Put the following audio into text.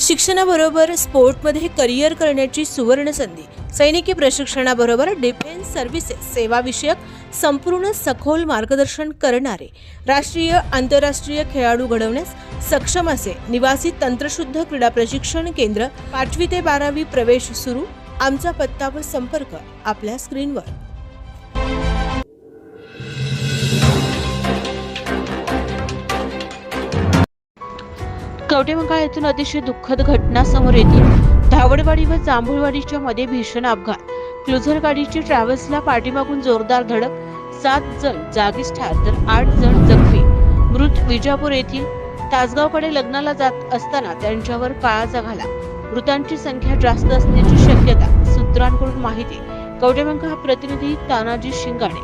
शिक्षणाबरोबर स्पोर्टमध्ये करिअर करण्याची सुवर्ण संधी सैनिकी प्रशिक्षणाबरोबर डिफेन्स सर्व्हिसेस सेवाविषयक संपूर्ण सखोल मार्गदर्शन करणारे राष्ट्रीय आंतरराष्ट्रीय खेळाडू घडवण्यास सक्षम असे निवासी तंत्रशुद्ध क्रीडा प्रशिक्षण केंद्र पाचवी ते बारावी प्रवेश सुरू. आमचा पत्ता व संपर्क आपल्या स्क्रीनवर. कवटेमंकाळ येथून अतिशय दुःखद घटना समोर येते. धावडवाडी व जांभूळवाडीच्या मध्ये भीषण अपघात. क्लुझर गाडीची ट्रॅव्हल्सला पाठीमागून जोरदार धडक. सात जण जागीच ठार तर आठ जण जखमी. मृत विजापूर येथील तासगावकडे लग्नाला जात असताना त्यांच्यावर काळाचा घाला मृतांची संख्या जास्त असण्याची शक्यता सूत्रांकडून माहिती. कवटेमंका हा प्रतिनिधी तानाजी शिंगाणे